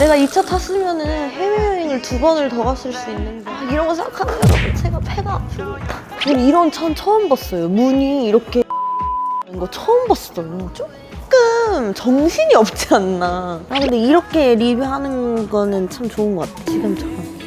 내가 이차 탔으면은 해외여행을 두 번을 더 갔을 수 있는데 아, 이런 거 생각하면 제가 배가 아픕니다. 저는 이런 차는 처음 봤어요. 문이 이렇게 이거 처음 봤어요. 조금 정신이 없지 않나. 아 근데 이렇게 리뷰하는 거는 참 좋은 것 같아. 지금처럼.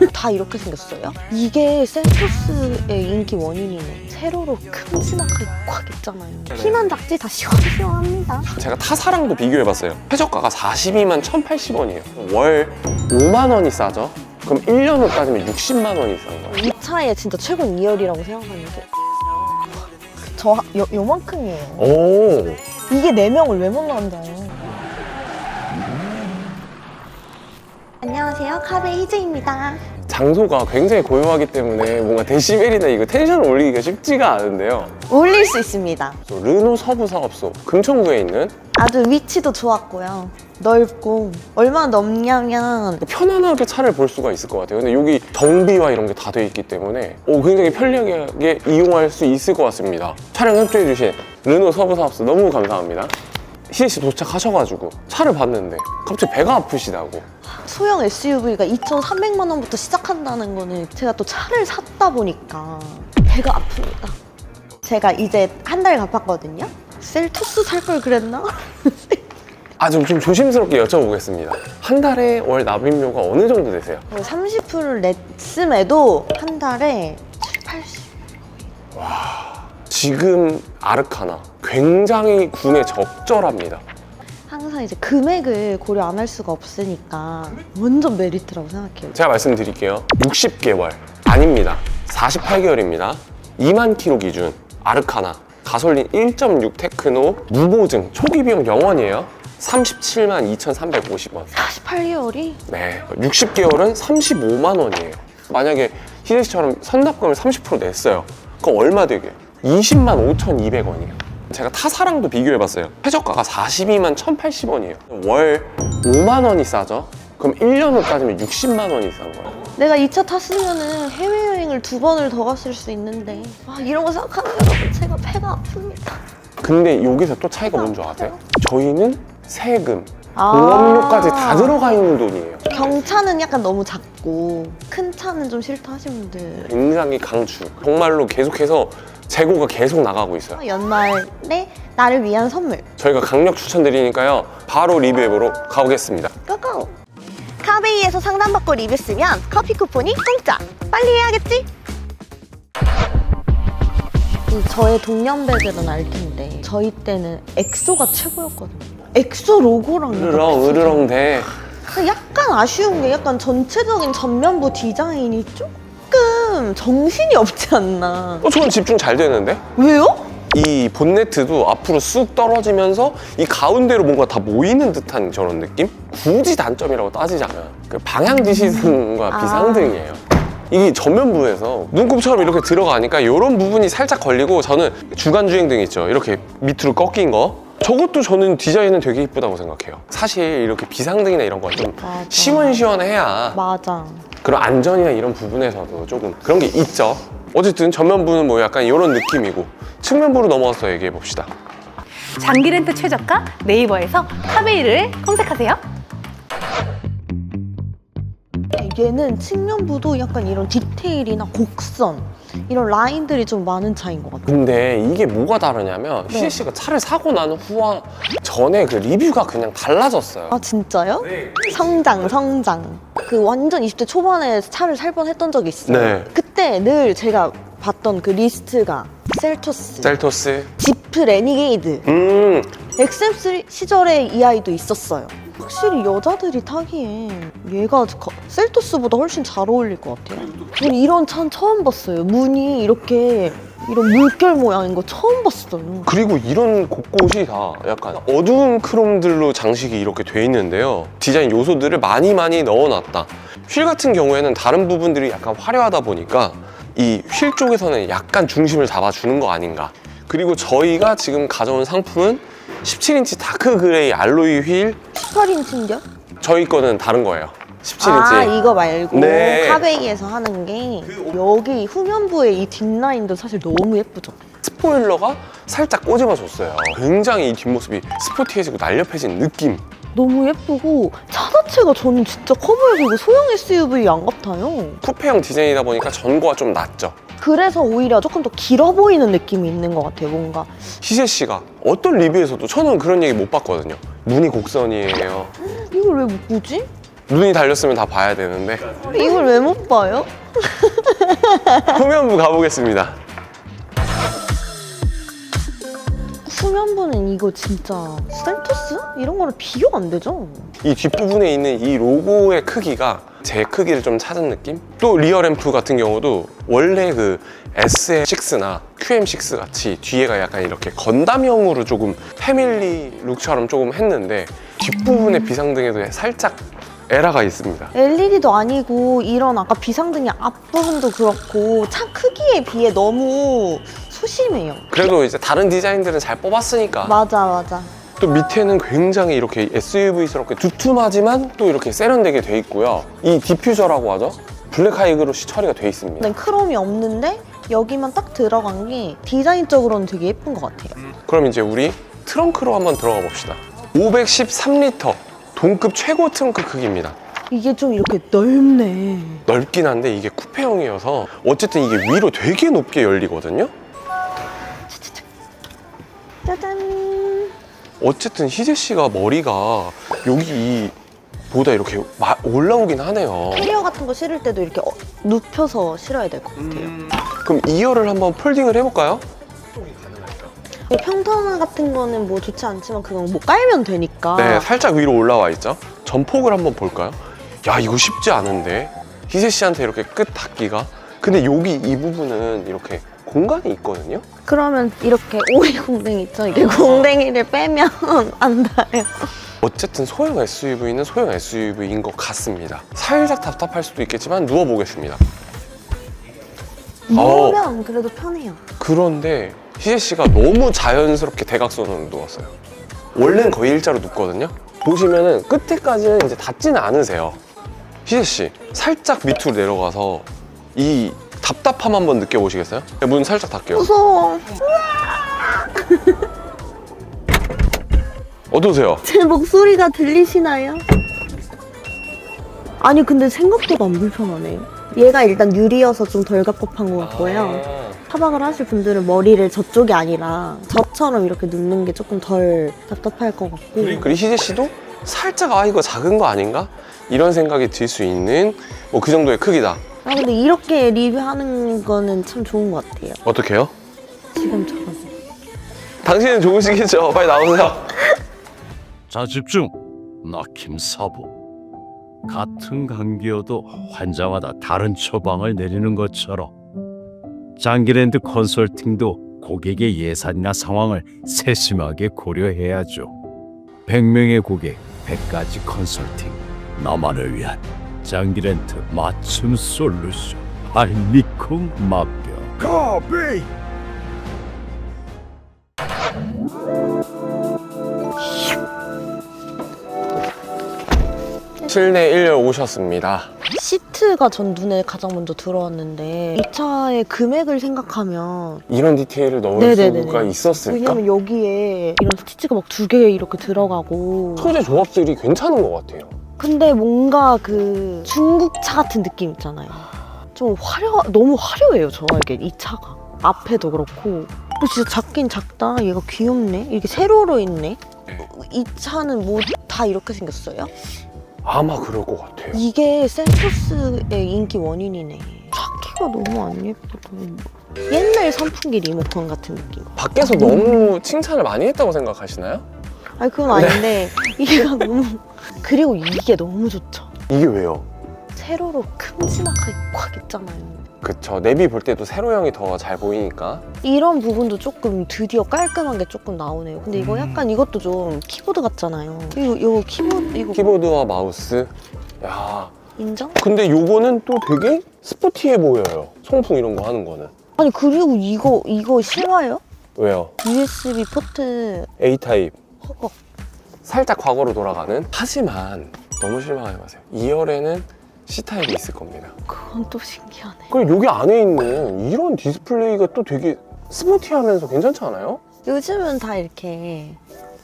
다 이렇게 생겼어요? 이게 셀토스의 인기 원인이네. 세로로 큼지막하게 꽉 있잖아요. 키만 작지 다 시원시원합니다. 제가 타사랑도 비교해봤어요. 최저가가 42만 1,080원이에요. 월 5만 원이 싸죠? 그럼 1년으로 따지면 60만 원이 싼 거예요. 이 차의 진짜 최고는 2열이라고 생각하는 게. 저 요, 요만큼이에요. 오, 이게 4명을 왜못 앉아요? 안녕하세요. 카베 희재입니다. 장소가 굉장히 고요하기 때문에 뭔가 데시벨이나 이거 텐션을 올리기가 쉽지가 않은데요. 올릴 수 있습니다. 또 르노 서부 사업소 금천구에 있는 아주 위치도 좋았고요. 넓고 얼마나 넓냐면 편안하게 차를 볼 수가 있을 것 같아요. 근데 여기 정비와 이런 게 다 돼 있기 때문에 오, 굉장히 편리하게 이용할 수 있을 것 같습니다. 촬영 협조해주신 르노 서부 사업소 너무 감사합니다. 씨 도착하셔가지고 차를 봤는데 갑자기 배가 아프시다고. 소형 SUV가 2,300만 원부터 시작한다는 거는 제가 또 차를 샀다 보니까 배가 아픕니다. 제가 이제 한 달 갚았거든요. 셀토스 살 걸 그랬나? 아, 좀, 좀 조심스럽게 여쭤보겠습니다. 한 달에 월 납입료가 어느 정도 되세요? 30%를 냈음에도 한 달에 7, 80. 지금 아르카나 굉장히 군에 적절합니다. 항상 이제 금액을 고려 안 할 수가 없으니까 완전 메리트라고 생각해요. 제가 말씀드릴게요. 60개월 아닙니다. 48개월입니다. 2만 킬로 기준 아르카나 가솔린 1.6 테크노 무보증 초기 비용 0원이에요. 37만 2,350원. 48개월이 네. 60개월은 35만 원이에요. 만약에 씨처럼 선납금을 30% 냈어요. 그럼 얼마 되게? 20만 5,200원이에요. 제가 타사랑도 비교해봤어요. 최저가가 42만 1,080원이에요. 월 5만 원이 싸죠? 그럼 1년으로 따지면 60만 원이 싼 거예요. 내가 이차 탔으면은 해외여행을 두 번을 더 갔을 수 있는데 아, 이런 거 생각하면 제가 배가 아픕니다. 근데 여기서 또 차이가 뭔지 아세요? 저희는 세금, 아. 보험료까지 다 들어가 있는 돈이에요. 경차는 약간 너무 작고 큰 차는 좀 싫다 하시는 분들 굉장히 강추. 정말로 계속해서 재고가 계속 나가고 있어요. 연말에 나를 위한 선물 저희가 강력 추천드리니까요. 바로 리뷰해보러 가보겠습니다. 고고! 카베이에서 상담받고 리뷰 쓰면 커피 쿠폰이 공짜! 빨리 해야겠지? 이 저의 동년배들은 알 텐데 저희 때는 엑소가 최고였거든요. 엑소 로고랑 약간 으르렁 비슷해요. 으르렁 대. 약간 아쉬운 게 약간 전체적인 전면부 디자인이 조금 정신이 없지 않나. 어, 저는 집중 잘 되는데? 왜요? 이 본네트도 앞으로 쑥 떨어지면서 이 가운데로 뭔가 다 모이는 듯한 저런 느낌? 굳이 단점이라고 따지자면 그 방향 지시등과 아. 비상등이에요. 이게 전면부에서 눈곱처럼 이렇게 들어가니까 이런 부분이 살짝 걸리고 저는 주간 주행등 있죠. 이렇게 밑으로 꺾인 거. 저것도 저는 디자인은 되게 이쁘다고 생각해요. 사실 이렇게 비상등이나 이런 거좀 맞아. 시원시원해야 맞아. 그런 안전이나 이런 부분에서도 조금 그런 게 있죠. 어쨌든 전면부는 뭐 약간 이런 느낌이고 측면부로 넘어가서 얘기해 봅시다. 장기 렌트 최저가 네이버에서 카베이를 검색하세요. 얘는 측면부도 약간 이런 디테일이나 곡선 이런 라인들이 좀 많은 차인 것 같아요. 근데 이게 뭐가 다르냐면 네. 희재 씨가 차를 사고 난 후와 전에 그 리뷰가 그냥 달라졌어요. 아 진짜요? 네. 성장 성장. 그 완전 20대 초반에 차를 살 뻔했던 적이 있어요. 네. 그때 늘 제가 봤던 그 리스트가 셀토스, 셀토스. 지프 레니게이드, 음, XM3 시절에 이 아이도 있었어요. 확실히 여자들이 타기엔 얘가 거- 셀토스보다 훨씬 잘 어울릴 것 같아요. 저는 이런 차는 처음 봤어요. 문이 이렇게 이런 물결 모양인 거 처음 봤어요. 그리고 이런 곳곳이 다 약간 어두운 크롬들로 장식이 이렇게 돼 있는데요. 디자인 요소들을 많이 많이 넣어놨다. 휠 같은 경우에는 다른 부분들이 약간 화려하다 보니까 이 휠 쪽에서는 약간 중심을 잡아주는 거 아닌가. 그리고 저희가 지금 가져온 상품은 17인치 다크 그레이 알로이 휠. 18인치인데요? 저희 거는 다른 거예요. 17인치. 아 이거 말고 네. 카베이에서 하는 게 여기 후면부의 이 뒷라인도 사실 너무 예쁘죠. 스포일러가 살짝 꼬집어줬어요. 굉장히 이 뒷모습이 스포티해지고 날렵해진 느낌. 너무 예쁘고 차 자체가 저는 진짜 커 보여서 이거 소형 SUV 안 같아요. 쿠페형 디자인이다 보니까 전고가 좀 낮죠. 그래서 오히려 조금 더 길어 보이는 느낌이 있는 것 같아요. 뭔가 희재 씨가 어떤 리뷰에서도 저는 그런 얘기 못 봤거든요. 눈이 곡선이에요. 이걸 왜 못 보지? 눈이 달렸으면 다 봐야 되는데 이걸 왜 못 봐요? 후면부 가보겠습니다. 후면부는 이거 진짜 셀토스? 이런 거랑 비교가 안 되죠? 이 뒷부분에 있는 이 로고의 크기가 제 크기를 좀 찾은 느낌? 또 리어 램프 같은 경우도 원래 그 SM6나 QM6 같이 뒤에가 약간 이렇게 건담형으로 조금 패밀리 룩처럼 조금 했는데 뒷부분의 비상등에도 살짝 에러가 있습니다. LED도 아니고 이런 아까 비상등의 앞부분도 그렇고 차 크기에 비해 너무 소심해요. 그래도 이제 다른 디자인들은 잘 뽑았으니까 맞아 맞아. 또 밑에는 굉장히 이렇게 SUV스럽게 두툼하지만 또 이렇게 세련되게 돼 있고요. 이 디퓨저라고 하죠. 블랙 하이그로시 처리가 돼 있습니다. 난 크롬이 없는데 여기만 딱 들어간 게 디자인적으로는 되게 예쁜 것 같아요. 그럼 이제 우리 트렁크로 한번 들어가 봅시다. 513리터 동급 최고 트렁크 크기입니다. 이게 좀 이렇게 넓네. 넓긴 한데 이게 쿠페형이어서 어쨌든 이게 위로 되게 높게 열리거든요. 짜잔. 어쨌든 희재 씨가 머리가 여기 이 보다 이렇게 마- 올라오긴 하네요. 캐리어 같은 거 실을 때도 이렇게 어- 눕혀서 실어야 될 것 같아요. 그럼 2열을 한번 폴딩을 해볼까요? 이 평탄화 같은 거는 뭐 좋지 않지만 그건 뭐 깔면 되니까. 네, 살짝 위로 올라와 있죠. 전폭을 한번 볼까요? 야, 이거 쉽지 않은데. 희재 씨한테 이렇게 끝 닿기가. 근데 여기 이 부분은 이렇게 공간이 있거든요. 그러면 이렇게 오리 공댕이 있죠? 이렇게 공댕이를 빼면 안 닿아요. 어쨌든 소형 SUV는 소형 SUV인 것 같습니다. 살짝 답답할 수도 있겠지만 누워보겠습니다. 누우면 그래도 편해요. 그런데 희재 씨가 너무 자연스럽게 대각선으로 누웠어요. 원래는 거의 일자로 눕거든요. 보시면은 끝에까지는 이제 닿지는 않으세요. 희재 씨, 살짝 밑으로 내려가서 이 답답함 한번 느껴보시겠어요? 네, 문 살짝 닫게요. 무서워. 어떠세요? 제 목소리가 들리시나요? 아니 근데 생각보다 안 불편하네요. 얘가 일단 유리여서 좀 덜 갑갑한 것 같고요. 타박을 하실 분들은 머리를 저쪽이 아니라 저처럼 이렇게 눕는 게 조금 덜 답답할 것 같고 그리고 희재 씨도 살짝 아 이거 작은 거 아닌가? 이런 생각이 들 수 있는 뭐 그 정도의 크기다. 아 근데 이렇게 리뷰하는 거는 참 좋은 것 같아요. 어떻게요? 지금처럼. 당신은 좋으시겠죠? 빨리 나오세요. 자 집중. 나 김사부. 같은 감기여도 환자마다 다른 처방을 내리는 것처럼 장기랜드 컨설팅도 고객의 예산이나 상황을 세심하게 고려해야죠. 100명의 고객, 100가지 컨설팅. 나만을 위한 장기랜드 맞춤 솔루션. 알미콩 맛병. 커피! 실내 1열 오셨습니다. 시트가 전 눈에 가장 먼저 들어왔는데 이 차의 금액을 생각하면 이런 디테일을 넣을 네네네네. 수가 있었을까? 왜냐면 여기에 이런 스티치가 막 두 개 이렇게 들어가고 소재 조합들이 괜찮은 것 같아요. 근데 뭔가 그 중국 차 같은 느낌 있잖아요 좀 화려 너무 화려해요 저에게 이 차가 앞에도 그렇고 뭐 진짜 작긴 작다 얘가 귀엽네 이렇게 세로로 있네 네. 이 차는 뭐 다 이렇게 생겼어요? 아마 그럴 것 같아요. 이게 셀토스의 인기 원인이네. 차키가 너무 안 예쁘다. 옛날 선풍기 리모컨 같은 느낌. 밖에서 너무 칭찬을 많이 했다고 생각하시나요? 아니 그건 아닌데 이게가 너무 그리고 이게 너무 좋죠. 이게 왜요? 세로로 큼지막하게 꽉 있잖아요 그쵸. 내비 볼 때도 세로형이 더 잘 보이니까. 이런 부분도 조금 드디어 깔끔한 게 조금 나오네요 근데 음. 이거 약간 이것도 좀 키보드 같잖아요 이거, 이거 키보드 이거 키보드와 마우스. 야. 인정? 근데 요거는 또 되게 스포티해 보여요. 송풍 이런 거 하는 거는. 아니 그리고 이거 이거 실화요? 왜요? USB 포트 A타입. 허걱 살짝 과거로 돌아가는. 하지만 너무 실망하지 마세요. 2열에는 C타입이 있을 겁니다. 그건 또 신기하네 그리고 여기 안에 있는 이런 디스플레이가 또 되게 스포티하면서 괜찮지 않아요? 요즘은 다 이렇게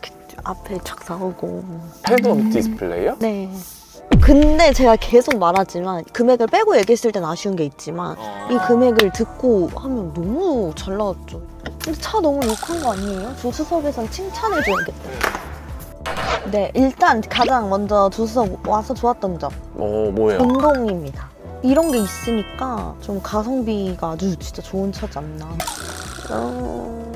그 앞에 착 나오고. 헤드업 디스플레이요? 네. 근데 제가 계속 말하지만 금액을 빼고 얘기했을 땐 아쉬운 게 있지만 이 금액을 듣고 하면 너무 잘 나왔죠. 근데 차 너무 욕한 거 아니에요? 조수석에선 칭찬해줘야겠다. 네, 일단 가장 먼저 조수석 와서 좋았던 점 어 뭐예요? 전동입니다. 이런 게 있으니까 좀 가성비가 아주 진짜 좋은 차지 않나. 어...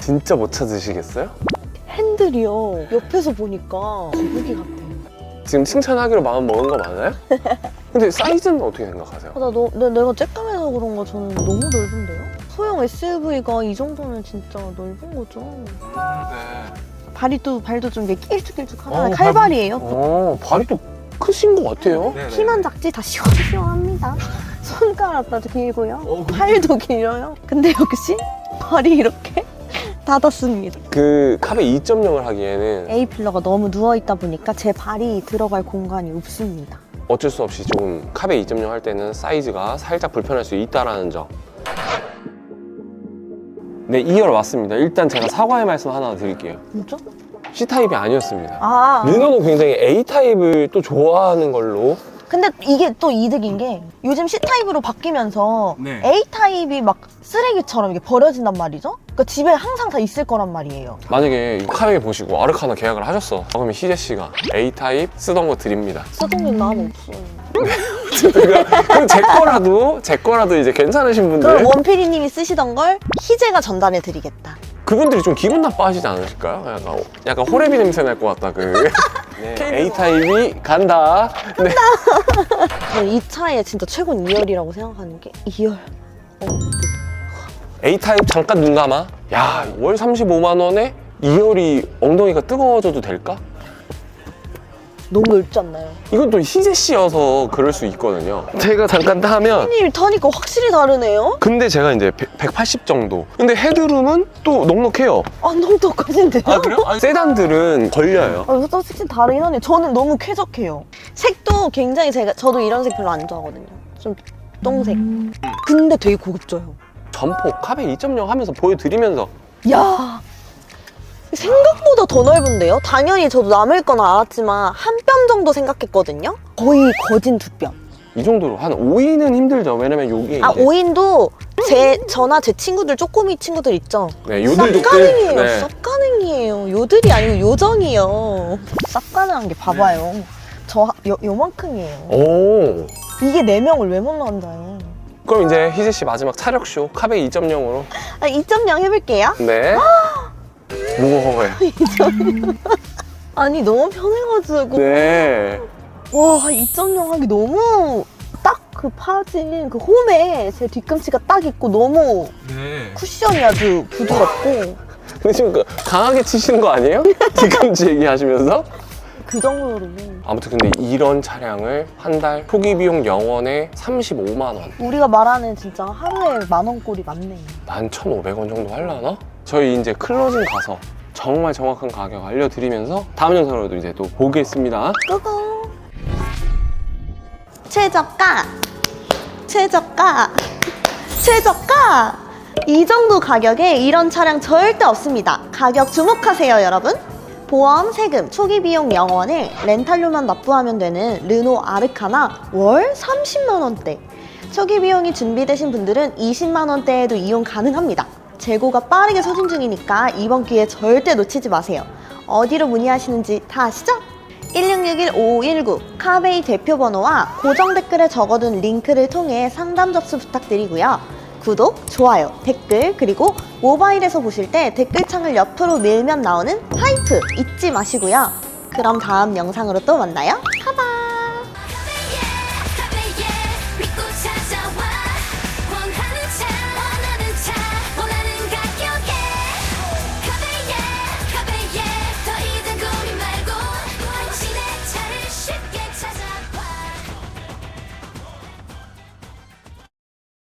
진짜 못 찾으시겠어요? 핸들이요. 옆에서 보니까 거북이 같아요. 지금 칭찬하기로 마음 먹은 거 맞아요? 근데 사이즈는 어떻게 생각하세요? 아, 나 너, 내, 내가 쬐까매서 그런가 저는 너무 넓은데요? 소형 SUV가 이 정도면 진짜 넓은 거죠. 발이 또 발도 좀 이렇게 길쭉길쭉하잖아요. 어, 칼발이에요. 어 발이 또 크신 것 같아요. 키만 작지 다 시원시원합니다. 손가락도 길고요. 팔도 길어요. 근데 역시 발이 이렇게 닫았습니다. 그 카베 2.0을 하기에는 A 필러가 너무 누워 있다 보니까 제 발이 들어갈 공간이 없습니다. 어쩔 수 없이 조금 카베 2.0 할 때는 사이즈가 살짝 불편할 수 있다라는 점. 네, 2열 왔습니다. 일단 제가 사과의 말씀 하나 드릴게요. 뭐죠? C타입이 아니었습니다. 아, 르노는 굉장히 A타입을 또 좋아하는 걸로 근데 이게 또 이득인 게 요즘 C타입으로 바뀌면서 네. A타입이 막 쓰레기처럼 이게 버려진단 말이죠? 그러니까 집에 항상 다 있을 거란 말이에요. 만약에 카베 보시고 아르카나 계약을 하셨어. 그러면 희재 씨가 A타입 쓰던 거 드립니다. 쓰던 게 나는 없어요. 그럼 제 거라도 제 거라도 이제 괜찮으신 분들 그럼 원피디님이 쓰시던 걸 희재가 전달해 드리겠다. 그분들이 좀 기분 나빠하시지 않으실까요? 약간 약간 호레비 냄새 날 것 같다 그 네, A 타입이 간다. 네. 저는 이 차의 진짜 최고는 2열이라고 생각하는 게 2열. 어, A 타입 잠깐 눈 감아. 야, 월 35만 원에 2열이 엉덩이가 뜨거워져도 될까? 너무 넓지 않나요? 이건 또 희재 씨여서 그럴 수 있거든요. 제가 잠깐 타면 님 타니까 확실히 다르네요? 근데 제가 이제 180 정도. 근데 헤드룸은 또 넉넉해요. 아, 너무 똑같은데요? 세단들은 걸려요. 아, 이거 확실히 다르긴 하네. 저는 너무 쾌적해요. 색도 굉장히 제가, 저도 이런 색 별로 안 좋아하거든요. 좀 똥색. 근데 되게 고급져요. 점포 카베 2.0 하면서 보여드리면서 야 생각보다 더 넓은데요? 당연히 저도 남을 건 알았지만 한 뼘 정도 생각했거든요? 거의 거진 두 뼘. 이 정도로 한 5인은 힘들죠. 왜냐면 여기 아, 이제 오인도 제, 저나 제 친구들, 쪼꼬미 친구들 있죠? 네, 요들족들. 쌉가능이에요. 네. 쌉가능이에요. 요들이 아니고 요정이요. 쌉가능한 게 봐봐요. 저 요, 요만큼이에요. 오. 이게 네 명을 왜 못 앉아요? 그럼 이제 희재 씨 마지막 차력쇼 카베 2.0으로 아, 2.0 해볼게요. 네. 무거워요. 아니, 너무 편해가지고. 네. 와, 2.0 하기 너무 딱 그 파진 그 홈에 제 뒤꿈치가 딱 있고 너무 쿠션이 아주 부드럽고 근데 지금 그 강하게 치시는 거 아니에요? 뒤꿈치 얘기하시면서? 그 정도로 아무튼 근데 이런 차량을 한 달 초기 비용 영원에 35만 원, 우리가 말하는 진짜 하루에 만 원꼴이 많네. 11,500원 정도 하려나? 저희 이제 클로징 가서 정말 정확한 가격 알려드리면서 다음 영상으로도 이제 또 보겠습니다. 끄고 최저가 최저가 최저가 이 정도 가격에 이런 차량 절대 없습니다. 가격 주목하세요, 여러분. 보험, 세금, 초기 비용 0원에 렌탈료만 납부하면 되는 르노 아르카나 월 30만 원대. 초기 비용이 준비되신 분들은 20만 원대에도 이용 가능합니다. 재고가 빠르게 소진 중이니까 이번 기회 절대 놓치지 마세요. 어디로 문의하시는지 다 아시죠? 1661-5519 카베이 대표 번호와 고정 댓글에 적어둔 링크를 통해 상담 접수 부탁드리고요. 구독, 좋아요, 댓글, 그리고 모바일에서 보실 때 댓글창을 옆으로 밀면 나오는 하이프 잊지 마시고요. 그럼 다음 영상으로 또 만나요.